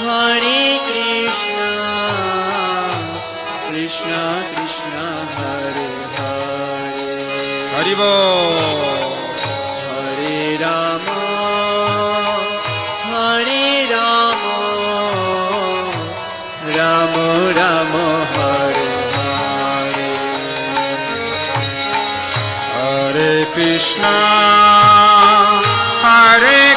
হরে কৃষ্ণ কৃষ্ণ কৃষ্ণ হরে হরে। হরিব হরে রাম হরে রাম রাম রাম হরে